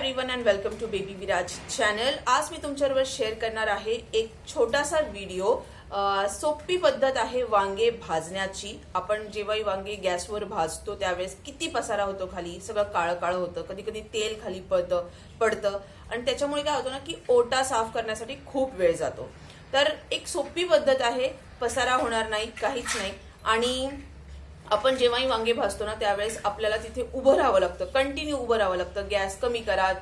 Everyone and welcome to baby Viraj channel आज मी तुमच्याबरोबर शेअर करणार आहे एक छोटासा व्हिडिओ सोपी पद्धत आहे वांगे भाजण्याची. आपण जेव्हाही वांगे गॅसवर भाजतो त्यावेळेस किती पसारा होतो खाली? सगळं काळं काळं होतं. कधी कधी तेल खाली पडतं पडतं. आणि त्याच्यामुळे काय होतं ना की ओटा साफ करण्यासाठी खूप वेळ जातो. तर एक सोपी पद्धत आहे पसारा होणार नाही काहीच नाही. आणि आपण जेव्हाही वांगे भाजतो ना त्यावेळेस आपल्याला तिथे उभं राहावं लागतं. कंटिन्यू उभं राहावं लागतं. गॅस कमी करा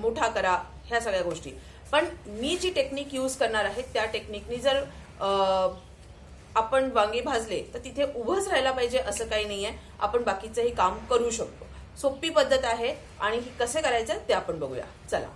मोठा करा ह्या सगळ्या गोष्टी. पण मी जी टेक्निक यूज करणार आहे त्या टेक्निकनी जर आपण वांगे भाजले तर तिथे उभंच राहायला पाहिजे असं काही नाही आहे आपण बाकीचंही काम करू शकतो. सोपी पद्धत आहे आणि ही कसे करायचं ते आपण बघूया. चला.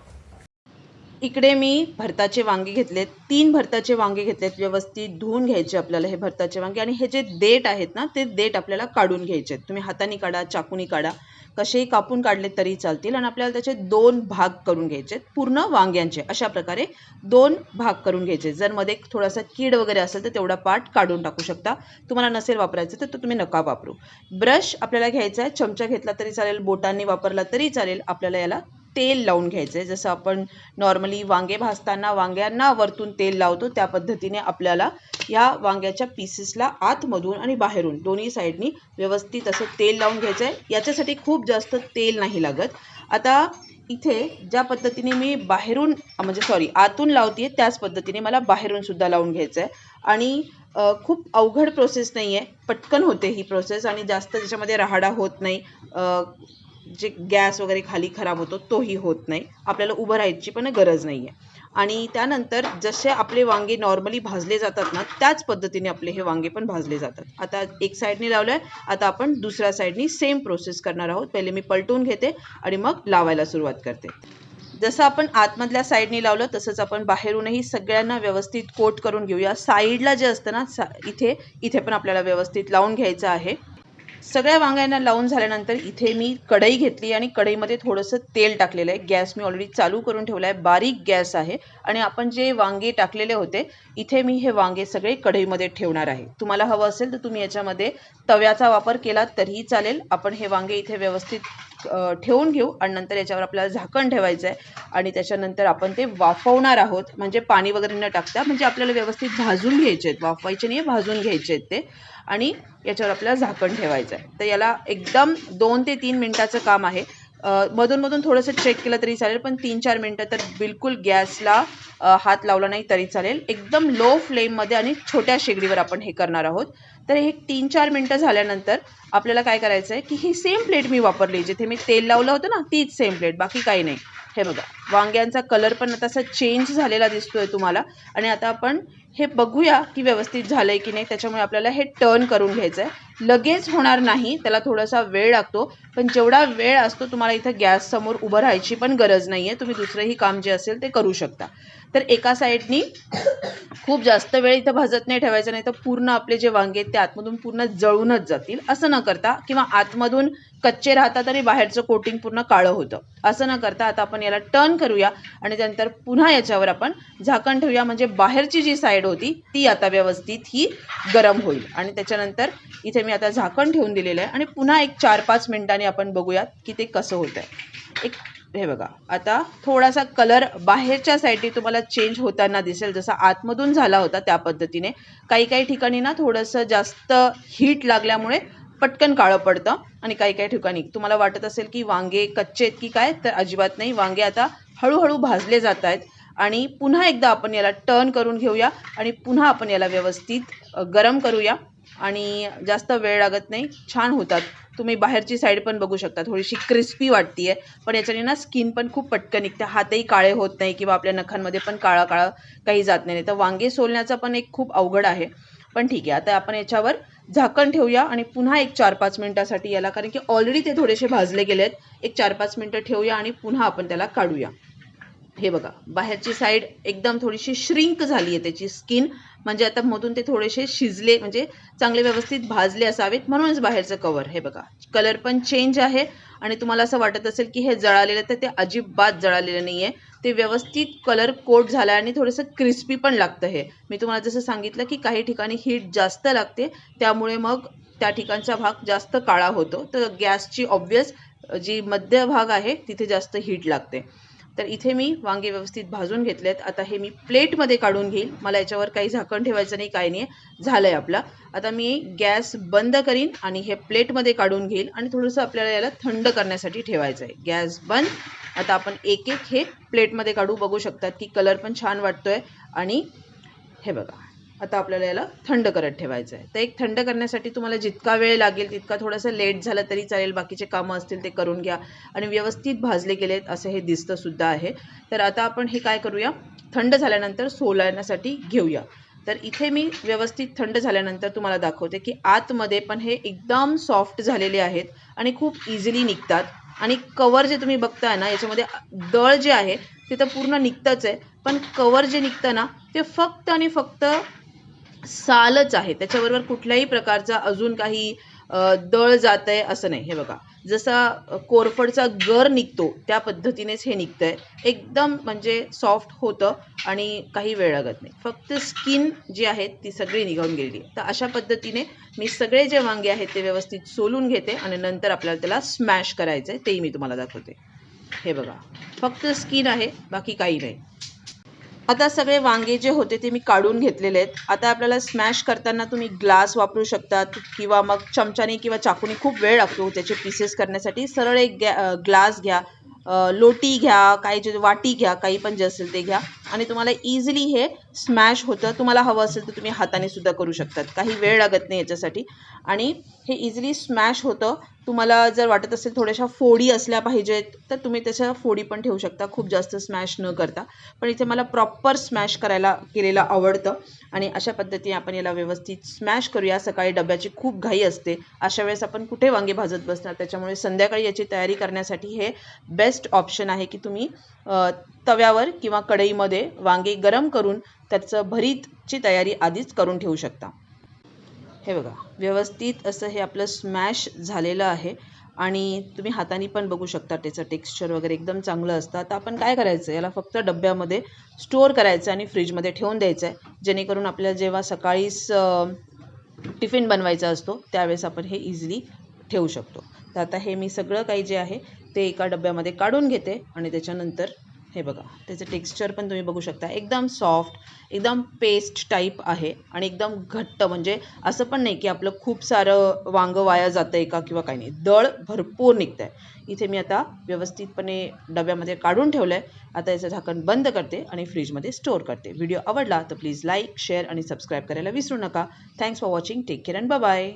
इकडे मी भरताचे वांगे घेतलेत. तीन भरताचे वांगे घेतलेत. व्यवस्थित धुवून घ्यायचे आपल्याला हे भरताचे वांगे. आणि हे जे देठ आहेत ना ते देठ आपल्याला काढून घ्यायचे. आहेत तुम्ही हाताने काढा चाकूनी काढा. कसेही कापून काढले तरी चालतील. आणि आपल्याला त्याचे दोन भाग करून घ्यायचे. आहेत पूर्ण वांग्यांचे. अशा प्रकारे दोन भाग करून घ्यायचे. जर मध्ये थोडासा कीड वगैरे असेल तर तेवढा पार्ट काढून टाकू शकता. तुम्हाला नसेल वापरायचं तर तो तुम्ही नका वापरू. ब्रश आपल्याला घ्यायचा आहे. चमचा घेतला तरी चालेल. बोटांनी वापरला तरी चालेल. आपल्याला याला तेल लावून घ्यायचं आहे जसं आपण नॉर्मली वांगे भाजताना वांग्यांना वरतून तेल लावतो त्या पद्धतीने आपल्याला या वांग्याच्या पीसेसला आतमधून आणि बाहेरून दोन्ही साईडनी व्यवस्थित असं तेल लावून घ्यायचं आहे याच्यासाठी खूप जास्त तेल नाही लागत. आता इथे ज्या पद्धतीने मी बाहेरून म्हणजे सॉरी आतून लावते त्याच पद्धतीने मला बाहेरून सुद्धा लावून घ्यायचं आहे आणि खूप अवघड प्रोसेस नाही आहे पटकन होते ही प्रोसेस आणि जास्त त्याच्यामध्ये राहाडा होत नाही. जे गॅस वगैरे खाली खराब होतो तोही होत नाही. आपल्याला उभं राहायची पण गरज नाही आहे आणि त्यानंतर जसे आपले वांगे नॉर्मली भाजले जातात ना त्याच पद्धतीने आपले हे वांगे पण भाजले जातात. आता एक साईडनी लावलं आहे आता आपण दुसऱ्या साईडनी सेम प्रोसेस करणार आहोत. पहिले मी पलटून घेते आणि मग लावायला सुरुवात करते. जसं आपण आतमधल्या साईडनी लावलं तसंच आपण बाहेरूनही सगळ्यांना व्यवस्थित कोट करून घेऊया. साईडला जे असतं ना सा इथे इथे पण आपल्याला व्यवस्थित लावून घ्यायचं आहे. सगळ्या वांग्यांना लावून झाल्यानंतर इथे मी कढई घेतली आणि कढईमध्ये थोडंसं तेल टाकलेलं आहे. गॅस मी ऑलरेडी चालू करून ठेवला आहे. बारीक गॅस आहे. आणि आपण जे वांगे टाकलेले होते इथे मी हे वांगे सगळे कढईमध्ये ठेवणार आहे. तुम्हाला हवं असेल तर तुम्ही याच्यामध्ये तव्याचा वापर केला तरीही चालेल. आपण हे वांगे इथे व्यवस्थित ठेवून घेऊ आणि नंतर याच्यावर आपल्याला झाकण ठेवायचं आहे आणि त्याच्यानंतर आपण ते वाफवणार आहोत. म्हणजे पाणी वगैरे न टाकता म्हणजे आपल्याला व्यवस्थित भाजून घ्यायचे आहेत. वाफवायचे नाही भाजून घ्यायचे आहेत ते. आणि याच्यावर आपल्याला झाकण ठेवायचं आहे तर याला एकदम दोन ते तीन मिनटाचं काम आहे. मधून मधून थोडंसं चेक केलं तरी चालेल पण तीन चार मिनटं तर बिलकुल गॅसला हात लावला नाही तरी चालेल. एकदम लो फ्लेममध्ये आणि छोट्या शेगडीवर आपण हे करणार आहोत. तर हे तीन चार मिनटं झाल्यानंतर आपल्याला काय करायचं आहे की ही सेम प्लेट मी वापरली जिथे मी तेल लावलं होतं ना तीच सेम प्लेट बाकी काही नाही. हे बघा. वांग्यांचा कलर पण आता असा चेंज झालेला दिसतोय तुम्हाला. आणि आता आपण हे बघूया की व्यवस्थित झालंय की नाही. त्याच्यामुळे आपल्याला हे टर्न करून घ्यायचं आहे लगेच होणार नाही त्याला थोडासा वेळ लागतो. पण जेवढा वेळ असतो तुम्हाला इथं गॅस समोर उभं राहायची पण गरज नाही आहे तुम्ही दुसरंही काम जे असेल ते करू शकता. तर एका साईडनी खूप जास्त वेळ इथं भाजत नाही ठेवायचं नाही तर पूर्ण आपले जे वांगे आहेत ते आतमधून पूर्ण जळूनच जातील. असं न करता किंवा आतमधून कच्चे राहतात आणि बाहेरचं कोटिंग पूर्ण काळं होतं. असं न करता आता आपण याला टर्न करूया आणि त्यानंतर पुन्हा याच्यावर आपण झाकण ठेवूया. म्हणजे बाहेरची जी साईड होती ती आता व्यवस्थित ही गरम होईल. आणि त्याच्यानंतर इथे मी आता झाकण ठेवून दिलेलं आहे. आणि पुन्हा एक चार पाच मिनिटांनी आपण बघूयात की ते कसं होतं आहे एक हे बघा. आता थोडासा कलर बाहेरच्या साईडने तुम्हाला चेंज होताना दिसेल. जसा आतमधून झाला होता त्या पद्धतीने. काही काही ठिकाणी ना थोडंसं जास्त हीट लागल्यामुळे पटकन काळं पडतं आणि काही काही ठिकाणी. तुम्हाला वाटत असेल की वांगे कच्चे आहेत की काय? तर अजिबात नाही. वांगे आता हळूहळू भाजले जात आहेत. आणि पुन्हा एकदा आपण याला टर्न करून घेऊया आणि पुन्हा आपण याला व्यवस्थित गरम करूया. आणि जास्त वेळ लागत नाही. छान होतात. तुम्ही बाहेरची साईड पण बघू शकता. थोडीशी क्रिस्पी वाटतीये. पण याच्याने ना स्किन पण खूप पटकन निघते. हातही काळे होत नाही किंवा आपल्या नखांमध्ये पण काळा काळा काही जात नाही. तर वांगे सोलण्याचा पण एक खूप अवघड आहे. पण ठीक आहे आता आपण याच्यावर झाकण ठेवूया आणि पुन्हा एक चार पाच मिनटासाठी याला कारण की ऑलरेडी ते थोडेसे भाजले गेले आहेत एक चार पाच मिनटं ठेवूया आणि पुन्हा आपण त्याला काढूया. हे बघा बाहेरची साईड एकदम थोडीशी श्रिंक झाली आहे त्याची स्किन म्हणजे आता मधून ते थोडेसे शिजले म्हणजे चांगले व्यवस्थित भाजले असावेत म्हणूनच बाहेरचं कवर हे बघा कलर पण चेंज आहे. आणि तुम्हाला असं वाटत असेल की हे जळालेलं तर ते अजिबात जळालेलं नाही आहे ते व्यवस्थित कलर कोट झाला आणि थोडंसं क्रिस्पी पण लागतं हे. मी तुम्हाला जसं सांगितलं की काही ठिकाणी हीट जास्त लागते त्यामुळे मग त्या ठिकाणचा भाग जास्त काळा होतो. तर गॅसची ऑब्वियस जी मध्य भाग आहे तिथे जास्त हीट लागते. तर इथे मी वांगे व्यवस्थित भाजून घेतलेत. आता हे मी प्लेटमध्ये काढून घेईल मला याच्यावर काही झाकण ठेवायचं नाही काय नाही. झालं आहे आपला. आता मी गॅस बंद करीन आणि हे प्लेटमध्ये काढून घेईल आणि थोडंसं आपल्याला याला थंड करण्यासाठी ठेवायचं आहे गॅस बंद. आता आपण एक एक हे प्लेटमध्ये काढू. बघू शकतात की कलर पण छान वाटतोय. आणि हे बघा. आता आपल्याला याला थंड करत ठेवायचं आहे तर एक थंड करण्यासाठी तुम्हाला जितका वेळ लागेल तितका थोडंसं लेट झालं तरी चालेल. बाकीचे कामं असतील ते करून घ्या. आणि व्यवस्थित भाजले गेलेत असं हे दिसतं सुद्धा आहे. तर आता आपण हे काय करूया? थंड झाल्यानंतर सोलण्यासाठी घेऊया. तर इथे मी व्यवस्थित थंड झाल्यानंतर तुम्हाला दाखवते की आतमध्ये पण हे एकदम सॉफ्ट झालेले आहेत आणि खूप इझिली निघतात. आणि कवर जे तुम्ही बघताय ना याच्यामध्ये दळ जे आहे ते तर पूर्ण निघतंच आहे. पण कवर जे निघतं ना ते फक्त आणि फक्त सालच आहे. त्याच्याबरोबर कुठल्याही प्रकारचा अजून काही दळ जात आहे असं नाही. हे बघा जसा कोरफडचा गर निघतो त्या पद्धतीनेच हे निघतंय. एकदम म्हणजे सॉफ्ट होतं आणि काही वेळ लागत नाही. फक्त स्किन जी आहे ती सगळी निघून गेलेली तर अशा पद्धतीने मी सगळे जे वांगे आहेत ते व्यवस्थित सोलून घेते आणि नंतर आपल्याला त्याला स्मॅश करायचं आहे तेही मी तुम्हाला दाखवते. हे बघा फक्त स्किन आहे बाकी काही नाही. आता सगळे वांगे जे होते ते मी काढून घेतलेले आहेत. आता आपल्याला स्मॅश करताना तुम्ही ग्लास वापरू शकतात किंवा मग चमच्याने किंवा चाकूने खूप वेळ लागतो त्याचे पीसेस करण्यासाठी. सरळ एक गॅ ग्लास घ्या. लोटी घ्या काही जे वाटी घ्या काही पण जे असेल ते घ्या. आणि तुम्हाला इझिली हे स्मॅश होतं. तुम्हाला हवं असेल तर तुम्ही हाताने सुद्धा करू शकतात. काही वेळ लागत नाही याच्यासाठी. आणि हे इझिली स्मॅश होतं. तुम्हाला जर वाटत असेल थोड्याशा फोडी असल्या पाहिजेत तर तुम्ही त्याच्या फोडी पण ठेवू शकता. खूप जास्त स्मॅश न करता. पण इथे मला प्रॉपर स्मॅश करायला केलेलं आवडतं. आणि अशा पद्धतीने आपण याला व्यवस्थित स्मॅश करूया. सकाळी डब्याची खूप घाई असते. अशा वेळेस आपण कुठे वांगे भाजत बसणार? त्याच्यामुळे संध्याकाळी याची तयारी करण्यासाठी हे बेस्ट ऑप्शन आहे की तुम्ही तव्यावर किंवा कढईमध्ये वांगे गरम करून त्याचं भरीतची तयारी आधीच करून ठेवू शकता. हे बघा व्यवस्थित असं हे आपलं स्मॅश झालेलं आहे आणि तुम्ही हाताने पण बघू शकता त्याचं टेक्स्चर वगैरे एकदम चांगलं असतं. आता आपण काय करायचं? याला फक्त डब्यामध्ये स्टोअर करायचं आणि फ्रीजमध्ये ठेवून द्यायचं आहे. जेणेकरून आपल्याला जेव्हा सकाळीच टिफिन बनवायचा असतो त्यावेळेस आपण हे इझिली ठेवू शकतो. तर आता हे मी सगळं काही जे आहे ते एका डब्यामध्ये काढून घेते आणि त्याच्यानंतर हे बघा त्याचं टेक्स्चर पण तुम्ही बघू शकता. एकदम सॉफ्ट एकदम पेस्ट टाईप आहे आणि एकदम घट्ट. म्हणजे असं पण नाही की आपलं खूप सारं वांगं वाया जातं आहे का किंवा काही नाही. दळ भरपूर निघतं आहे इथे मी आता व्यवस्थितपणे डब्यामध्ये काढून ठेवलं आहे आता याचं झाकण बंद करते आणि फ्रीजमध्ये स्टोअर करते. व्हिडिओ आवडला तर प्लीज लाईक शेअर आणि सबस्क्राईब करायला विसरू नका. Thanks for watching take care and bye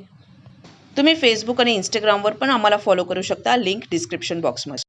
तुम्ही फेसबुक आणि इंस्टाग्रामवर पण आम्हाला फॉलो करू शकता. लिंक डिस्क्रिप्शन बॉक्समध्ये